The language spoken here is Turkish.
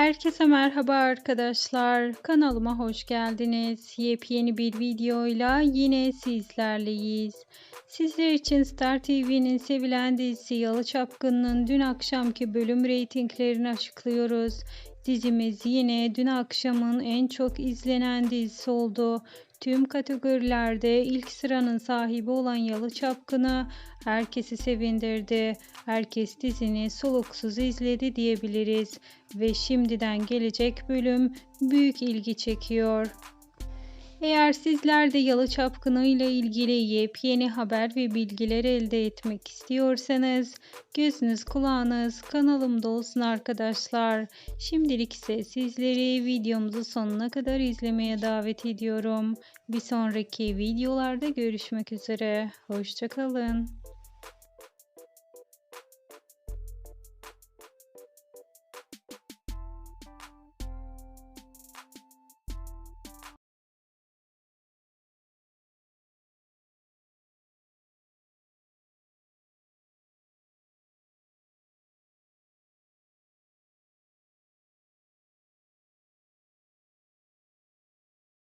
Herkese merhaba arkadaşlar. Kanalıma hoş geldiniz. Yepyeni bir videoyla yine sizlerleyiz. Sizler için Star TV'nin sevilen dizisi Yalı Çapkın'ın dün akşamki bölüm reytinglerini açıklıyoruz. Dizimiz yine dün akşamın en çok izlenen dizisi oldu. Tüm kategorilerde ilk sıranın sahibi olan Yalı Çapkın'ı herkesi sevindirdi. Herkes dizini soluksuz izledi diyebiliriz ve şimdiden gelecek bölüm büyük ilgi çekiyor. Eğer sizler de Yalı Çapkını ile ilgili yepyeni haber ve bilgiler elde etmek istiyorsanız gözünüz kulağınız kanalımda olsun arkadaşlar. Şimdilik ise sizleri videomuzu sonuna kadar izlemeye davet ediyorum. Bir sonraki videolarda görüşmek üzere. Hoşçakalın.